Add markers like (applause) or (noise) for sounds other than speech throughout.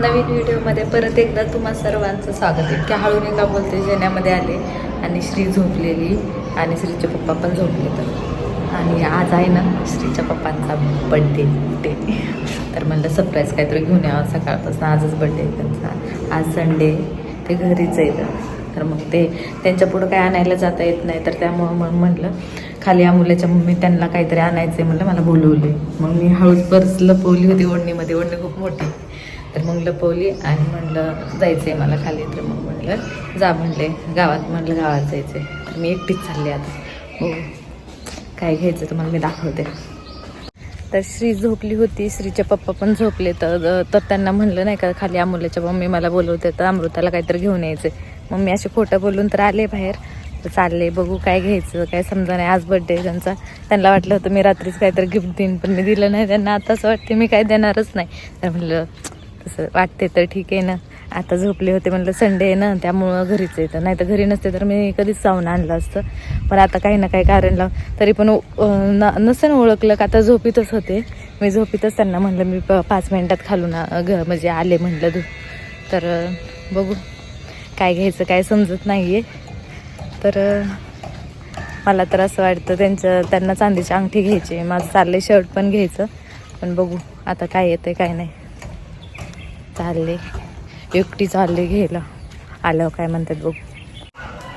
नवीन व्हिडिओमध्ये परत एकदा तुम्हा सर्वांचं स्वागत आहे. की हळून का बोलते जेण्यामध्ये आले आणि श्री झोपलेली आणि श्रीचे पप्पा पण झोपले तर. आणि आज आहे ना श्रीच्या पप्पांचा बड्डे डे तर म्हणलं सरप्राईज काहीतरी घेऊन यावं सकाळपासून. आजच बड्डे आहे त्यांचा. आज संडे ते घरीच आहे तर मग ते त्यांच्या पुढं काय आणायला जाता येत नाही. तर त्यामुळं मग म्हटलं खाली या मुलाच्या मम्मी त्यांना काहीतरी आणायचं आहे म्हटलं मला बोलवले मग मी हळूच पर्स लपवली होती ओढणीमध्ये. ओढणी खूप मोठी. तर मग लपवली आणि म्हणलं जायचं आहे मला खाली. तर मग म्हणलं जा म्हणले गावात म्हणलं गावात जायचं आहे तर मी एकटीच चालले आता. हो काय घ्यायचं तुम्हाला मी दाखवते. तर श्री झोपली होती श्रीचे पप्पा पण झोपले. तर तर त्यांना म्हणलं नाही का खाली अमूल्याच्या मम्मी मला बोलवते तर अमृताला काहीतरी घेऊन यायचे मग मी असे खोटं बोलून तर आले बाहेर. तर चालले बघू काय घ्यायचं काय समजा नाही. आज बड्डे त्यांचा. त्यांना वाटलं होतं मी रात्रीच काहीतरी गिफ्ट देईन पण मी दिलं नाही त्यांना. आताच वाटते मी काय देणारच नाही. तर म्हणलं तसं वाटते तर ठीक आहे ना. आता झोपले होते म्हणलं संडे आहे ना त्यामुळं घरीच येतं नाही तर घरी नसते तर मी कधीच जाऊन आणलं असतं. पण आता काही ना काही कारण लाव तरी पण अं, न ओळखलं का आता झोपीतच होते. मी झोपीतच त्यांना म्हणलं मी प पाच मिनटात खालून घ म्हणजे आले म्हटलं तू. तर बघू काय घ्यायचं काय समजत नाही आहे तर मला तर असं वाटतं त्यांचं त्यांना चांदीची अंगठी घ्यायची माझं चाललंय शर्ट पण घ्यायचं. पण बघू आता काय येतं काय नाही. चालले. एकटी चालले घ्यायला. आल्यावर काय म्हणतात बघू.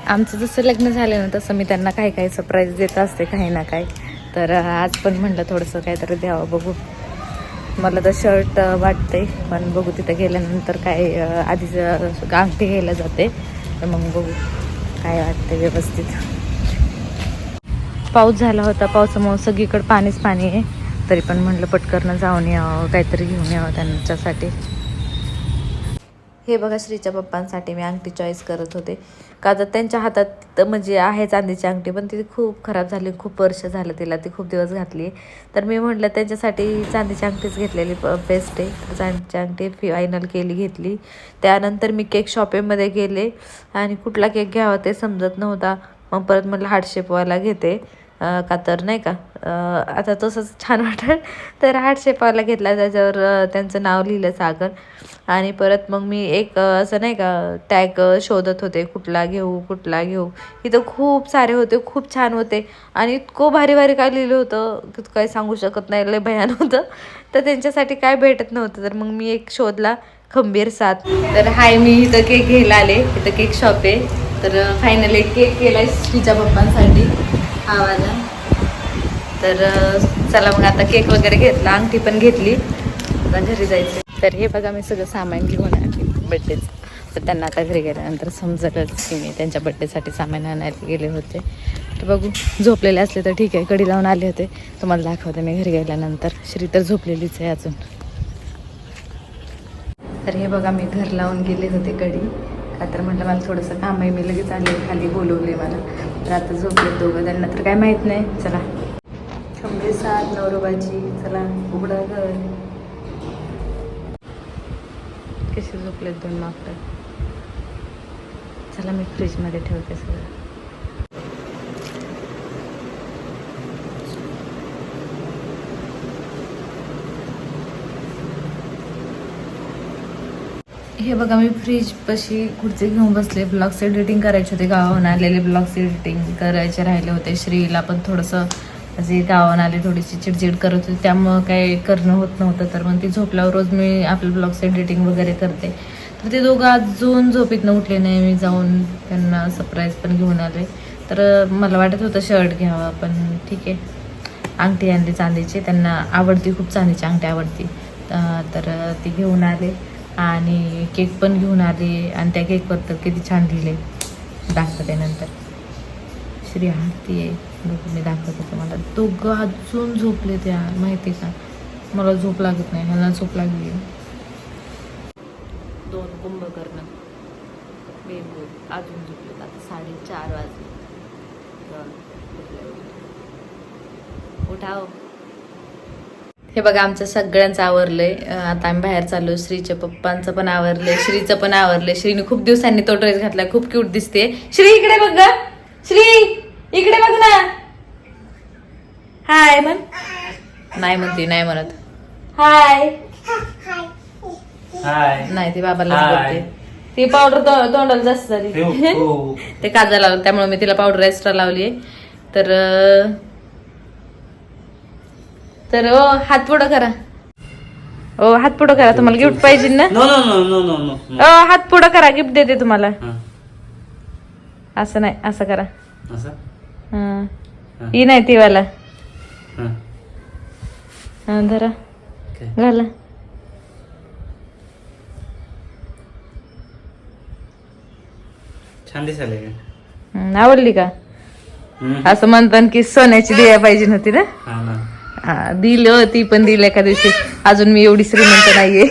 आमचं जसं लग्न झालं ना तसं मी त्यांना काही काही सरप्राईज देत असते काही ना काही. तर आज पण म्हणलं थोडंसं काहीतरी द्यावं बघू. मला तर शर्ट वाटते पण बघू तिथं गेल्यानंतर काय आधीच गांगठी घ्यायला जाते. तर मग बघू काय वाटते व्यवस्थित. पाऊस झाला होता पावसामुळं सगळीकडे पाणीच पाणी आहे. तरी पण म्हणलं पटकन जाऊन यावं काहीतरी घेऊन यावं त्यांच्यासाठी. हे बघा श्रीच्या पप्पांसाठी मी अंगठी चॉईस करत होते. का तर त्यांच्या हातात तर म्हणजे आहे चांदीची अंगठी पण ती खूप खराब झाली खूप वर्ष झालं तिला ती खूप दिवस घातली. तर मी म्हटलं त्यांच्यासाठी चांदीची अंगठीच घेतलेली बेस्ट आहे. चांदीची अंगठी फायनल केली घेतली. त्यानंतर मी केक शॉपिंगमध्ये गेले आणि कुठला केक घ्यावा ते समजत नव्हता. मग परत म्हटलं हार्डशेपवाला घेते. का तर नाही का? आता तसंच छान वाटेल. तर हार्ट शेपवाला घेतला त्याच्यावर त्यांचं नाव लिहिलं सागर. आणि परत मग मी एक असं नाही का टॅग शोधत होते कुठला घेऊ कुठला घेऊ. इथं खूप सारे होते खूप छान होते. आणि इतकं भारी भारी काय लिहिलं होतं की काही सांगू शकत नाही लय भयान होतं. तर त्यांच्यासाठी काय भेटत नव्हतं तर मग मी एक शोधला खंबीर साथ. तर हाय मी इथं केक घ्यायला आले. इथं केक शॉप आहे. तर फायनली केक केला तिच्या पप्पांसाठी. आवाजा तर चला मग आता केक वगैरे घेतला अंगठी पण घेतली. आता घरी जायचं तर हे बघा मी सगळं सामान घेऊन आले बड्डेचं तर त्यांना आता घरी गेल्यानंतर समजलंच की मी त्यांच्या बड्डेसाठी सामान आणायला गेले होते. तर बघू झोपलेले असले तर ठीक आहे कडी लावून आले होते. तुम्हाला दाखवते मी घरी गेल्यानंतर. श्री तर झोपलेलीच आहे अजून. तर हे बघा मी घर लावून गेले होते कडी. का तर म्हटलं मला थोडंसं काम आहे. मी लगेच आले खाली बोलवले मला. तर आता झोपले दोघं. त्यांना तर काय माहीत नाही. चला. नवरोबाची चला उघडा घर. कसे झोपलेत दोन मागतात चला मी फ्रीजमध्ये ठेवते सगळं. हे बघा मी फ्रीज पशी खुर्ची घेऊन बसले. ब्लॉग्स एडिटिंग करायचे होते. गावाहून आलेले ब्लॉग्स एडिटिंग करायचे राहिले होते. श्रीला पण थोडंसं असे गावाहून आले थोडीशी चिडचिड करत होती. त्यामुळं काय करणं होत नव्हतं तर मग ती झोपल्यावर रोज मी आपले ब्लॉग्स एडिटिंग वगैरे करते. तर ते दोघं अजून झोपेतनं उठले नाही. मी जाऊन त्यांना सरप्राईज पण घेऊन आले. तर मला वाटत होतं शर्ट घ्यावा पण ठीक आहे. अंगठी आणली चांदीची. त्यांना आवडती खूप चांदीची अंगठी आवडती. तर ती घेऊन आले आणि केक पण घेऊन आले. आणि त्या केकवर तर किती छान लिहिले. दाखवते नंतर. श्री आरती आहे. बघू मी दाखवते तुम्हाला. दोघं अजून झोपले त्या माहिती का मला झोप लागत नाही ह्याला झोप लागली. दोन कुंभकर्ण. बेंबू अजून झोपले आता साडेचार वाजले. उठाव. हे बघा आमचं सगळ्यांचं आवरलंय. आता आम्ही बाहेर चाललो श्रीच्या पप्पांचं पण आवरलंय. श्रीचं पण आवरलंय. श्रीने खूप दिवसांनी तो ड्रेस घातलाय खूप क्यूट दिसते. श्री इकडे बघ श्री! इकडे बघ ना. हाय म्हण. नाही म्हणते नाही म्हणत. हाय. हाय. नाही ती बाबाला हाय. बोलते. ती पावडर तोंडाला जास्त झाली. (laughs) ते काजा लावलं त्यामुळे मी तिला पावडर एक्स्ट्रा लावली तर अं, तर ओ हात पुढं करा. ओ हात पुढं करा तुम्हाला गिफ्ट पाहिजे ना? No no no no no no no. ओ हात पुढं करा गिफ्ट देते तुम्हाला. हा, असं नाही असं करा. असं? हं. नाही ती वाला हा. हं, धरा? घाला छान दिसायला का आवडली का. असं म्हणतात की सोन्याची दिया पाहिजे नव्हती ना हा ना हा दिलं ती पण दिली एका दिवशी अजून मी एवढी श्रीमंत नाहीये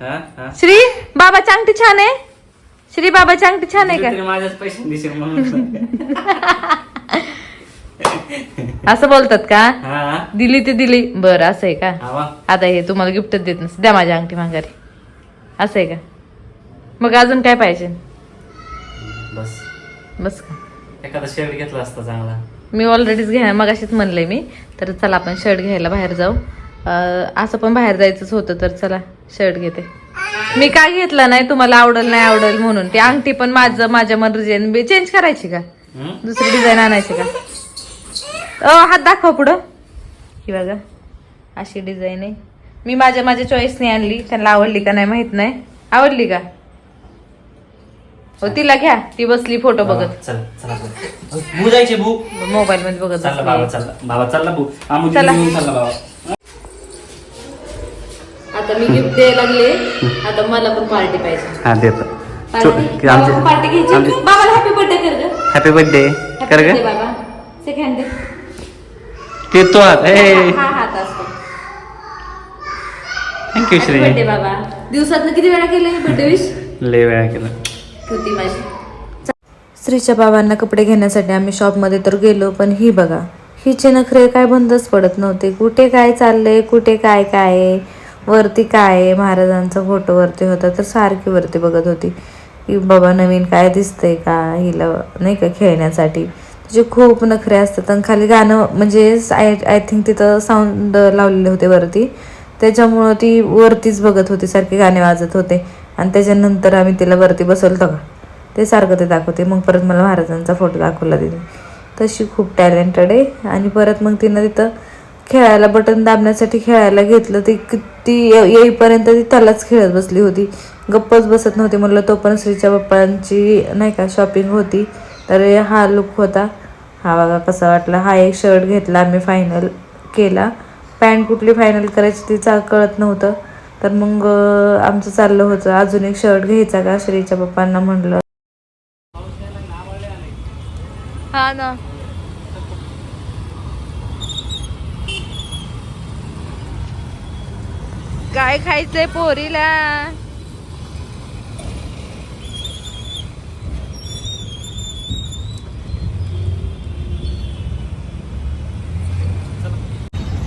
हा हा श्री बाबा चांगटी छान आहे श्री बाबा चांगटी छान आहे तरी माझ्याच पैसे दिसेल म्हणून. का (laughs) असं बोलतात का? हा. दिली ते दिली. बरं असं आहे का. आता हे तुम्हाला गिफ्टच देत नसते. द्या माझ्या अंगठी माघारी. असं आहे का? मग अजून काय पाहिजे? बस. बस का? एखादा शर्ट घेतला असता चांगला. मी ऑलरेडीच घ्या मग अशीच म्हणलंय मी. तर चला आपण शर्ट घ्यायला बाहेर जाऊ. अं, असं पण बाहेर जायचंच होतं तर चला शर्ट घेते. मी काय घेतलं नाही तुम्हाला आवडल नाही आवडल म्हणून. ती अंगठी पण माझं माझ्या मर्जीने चेंज करायची का? दुसरी डिझाईन आणायची का? अ हात दाखव पुढं. ही बघा अशी डिझाईन आहे. मी माझ्या माझ्या चॉईसने आणली. त्यांना आवडली का नाही माहीत नाही. आवडली का? हो तिला घ्या. ती बसली फोटो बघत. मोबाईल मध्ये बघत चालला बाबा. चालला बाबा चालला बू आमू चला. घेऊन चालला बाबा आता मी गिफ्ट द्यायला लागले. आता मला पण पार्टी पाहिजे. हा देतो पार्टी बाबा पार्टी घ्यायची बाबाला हॅपी बर्थडे कर ग. हॅपी बर्थडे Happy कर ग. birthday बाबा. सेकंड ते तो हात ए. हा हात असतो. थँक्यू श्री बर्थडे बाबा. दिवसात किती वेळा केले बर्थडे विश लय वेळा केला. होती माझी. स्त्रीच्या बाबांना कपडे घेण्यासाठी आम्ही शॉपमध्ये तर गेलो पण ही बघा हिचे नखरे काय बंदच पडत नव्हते. कुठे काय चाललंय कुठे काय काय आहे, वरती काय आहे, महाराजांचा फोटो वरती होता तर सारखी वरती बघत होती. की बाबा नवीन काय दिसतंय का हिला नाही का खेळण्यासाठी? तिचे खूप नखरे असतात आणि खाली गाणं म्हणजे आय आय थिंक तिथं साऊंड लावलेले होते वरती. त्याच्यामुळं ती वरतीच बघत होती सारखे गाणे वाजत होते. आणि त्याच्यानंतर आम्ही तिला वरती बसवलं का? ते सारखं ते दाखवते. मग परत मला महाराजांचा फोटो दाखवला तिने. तशी खूप टॅलेंटेड आहे. आणि परत मग तिनं तिथं खेळायला बटन दाबण्यासाठी खेळायला घेतलं ती किती ये- येईपर्यंत ती त्यालाच खेळत बसली होती. गप्पच बसत नव्हती म्हणलं तो पण श्रीच्या बाप्पांची नाही का शॉपिंग होती. तर हा लुक होता. हा बघा कसा वाटला. हा एक शर्ट घेतला आम्ही फायनल केला. पॅन्ट कुठली फायनल करायची ती चा कळत नव्हतं. तर मग आमचं चाललं होतं. अजून एक शर्ट घ्यायचा का? श्रीच्या पप्पांना म्हणलं. हा ना. काय खायचंय पोरीला?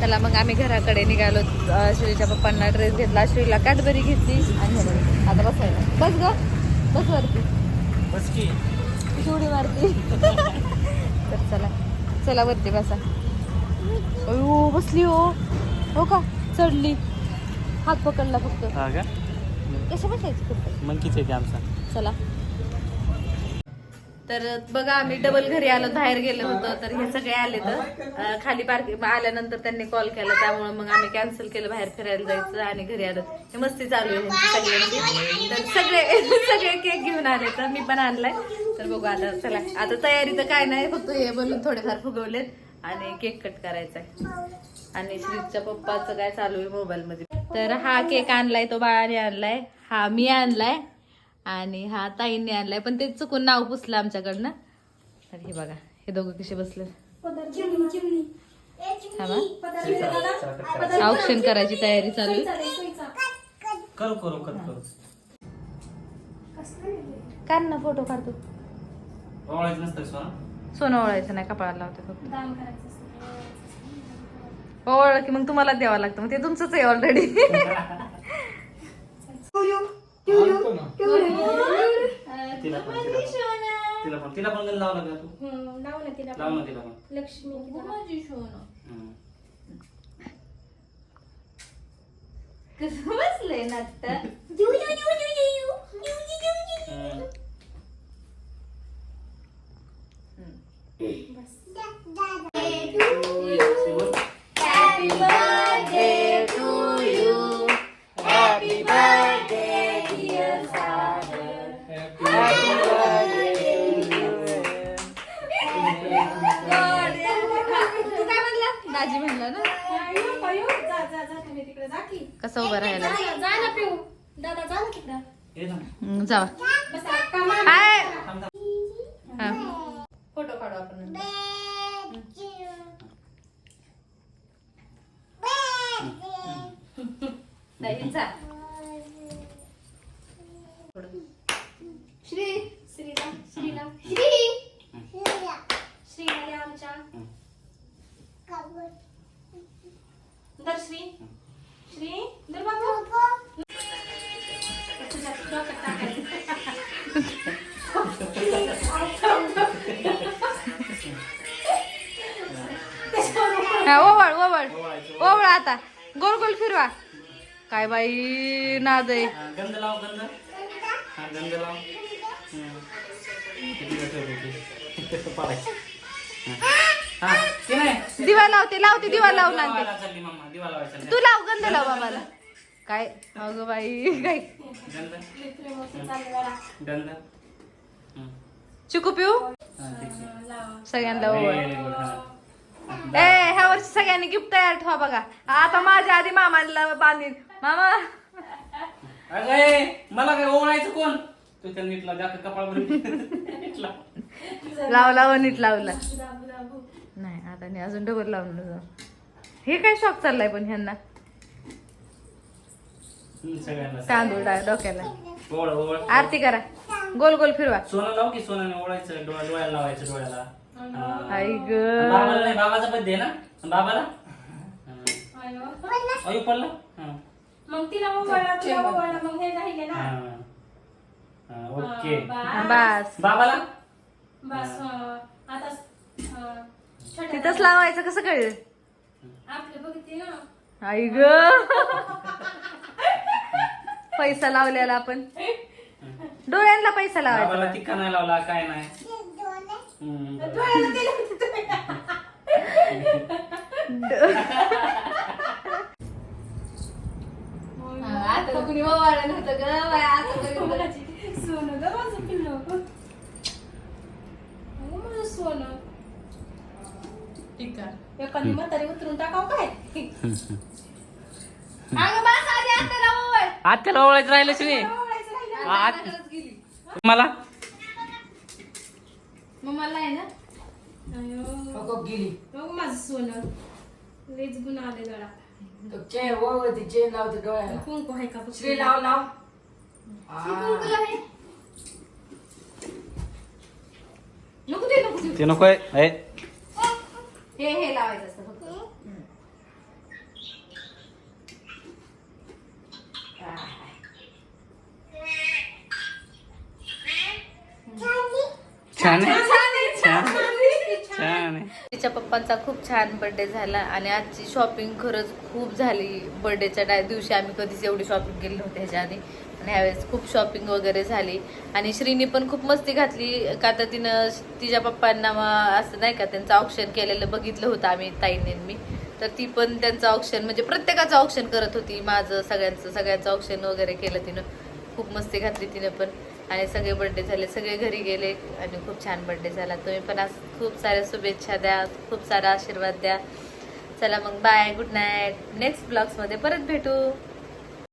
चला मग आम्ही घराकडे निघालो. श्रीच्या पप्पांना ड्रेस घेतला. श्रीला कॅडबरी घेतली. आणि आता बसायला. बस ग. बस वरती. बस की. उडी मारती. तर चला. चला वरती बसा. बसली हो. हो का? चढली. हात पकडला फक्त. हा का? कसं बसायचं फक्त? मंकीच आहे ते आमचा. चला. तर बघा आम्ही डबल घरी आलो बाहेर गेलो होतो तर हे सगळे आले तर अं, खाली पार्किंग आल्यानंतर त्यांनी कॉल केला त्यामुळे मग आम्ही कॅन्सल केलं बाहेर फिरायला जायचं आणि घरी आलो. हे मस्ती चालू आहे ह्यांची सगळ्यांची. तर सगळे (laughs) सगळे केक घेऊन आले तर मी पण आणलाय. तर बघू आता चला. आता तयारी तर काय नाही फक्त हे बोलून थोडेफार फुगवलेत आणि केक कट करायचा आहे आणि श्रीच्या पप्पाचं काय चालू आहे मोबाईल मध्ये? तर हा केक आणलाय तो बाळाने आणलाय. हा मी आणलाय आणि हा ताईंनी आणलाय. पण ते चुकून नाव पुसलं आमच्याकडनं. तर हे बघा हे दोघं कसे बसले. औक्षण करायची तयारी चालू आहे. करू करू करू करू. काढ ना फोटो काढतो. सोनं? ओळायचं नाही कपाळाला लावते फक्त. ओळख की मग तुम्हाला द्यावं लागतं मग ते तुमचंच आहे ऑलरेडी तिला पण तिला पण तिला पण तिला पण गण लावला का तू लाव ना तिला पण हम्म. कसं बसलंय ना आता हं. दाजी म्हणला ना. कसं उभं राहायला. हम्म, जावा हाय. हा. फोटो काढू आपण. दाजींचा ओवळ ओवळ. ओवळ. आता. गोल गोल फिरवा. काय बाई नाद आहे गंध लाव गंध. हा गंध लाव. (laughs) दिवा लावते लावते दिवा लावून आणते. लावायला चालली. तू लाव गंध लाव बाबाला. काय? अगं बाई काय? गंध. चिकू पिऊ. लावा. सगळ्यांना ओवळ. ए ह्या वर्षी सगळ्यांनी गिफ्ट तयार ठेवा बघा. आता माझ्या आधी मामाला बांधीन. मामा. ए, मला काय ओळायचं कोण? तू त्या नीटला जा कपाळ लाव लाव नीट लावला. नाही आता नाही अजून डबल लावून हे काय शॉक चाललाय पण ह्यांना? सगळ्यांना तांदूळ डाळ डोक्याला. ओळ ओळ. आरती करा. गोल गोल फिरवा. सोनं लाव की सोनाने ओळायचं डोळ्या डोळ्याला लावायचं डोळ्याला. आई ग. बाबाला नाही बाबाचा बर्थडे ना. बाबाला. अयो. पडला? हा. मग तिला ओवाळला तुला ओवाळला मग हे राहिले ना. ओके. बस. बाबाला? बस. आता तिथंच लावायचं कसं कळेल आपले बघते ना. आई ग. पैसा लावलेला आपण. डोळ्यांना पैसा लावायचा. बाबाला टिक्का नाही लावला काय नाही हम्म. डोळ्याला दिलं होतं तुम्ही. आता कुणी नव्हतं ग? सोनं ग माझं पिल्लू अगं माझं सोनं एखादी म्हातारी उतरून टाकाव काय अगं बस आधी आत्याला ओवाळ. आत्याला ओवाळायचं राहिलं. मला मग मला आहे ना? अयो. गेली. बघ माझं सोनं. लईच गुण आले जरा चेन वळवती चेन लावते डोळ्याला. कुंकू आहे का. श्री लाव लाव. कुंकू आहे. नको दे नको. ते नको आहे. हे हे लावायचं असतं फक्त छान तिच्या पप्पांचा खूप छान बर्थडे झाला आणि आजची शॉपिंग खरंच खूप झाली बर्थडेच्या दिवशी. आम्ही कधीच एवढी शॉपिंग केली नव्हती ह्याच्या आधी. आणि ह्यावेळेस खूप शॉपिंग वगैरे झाली. आणि श्रीनी पण खूप मस्ती घातली. का तर तिनं तिच्या पप्पांना असं नाही का त्यांचं ऑप्शन केलेलं बघितलं होतं आम्ही ताईने मी. तर ती पण त्यांचं ऑप्शन म्हणजे प्रत्येकाचं ऑप्शन करत होती. माझं सगळ्यांचं सगळ्यांचं ऑप्शन वगैरे केलं तिनं. खूप मस्ती घातली तिने पण. आणि सगळे बर्थडे झाले सगळे घरी गेले आणि खूप छान बर्थडे झाला. तुम्ही पण आज खूप साऱ्या शुभेच्छा द्या खूप सारा आशीर्वाद द्या. चला मग बाय गुड नाईट नेक्स्ट ब्लॉग्समध्ये परत भेटू.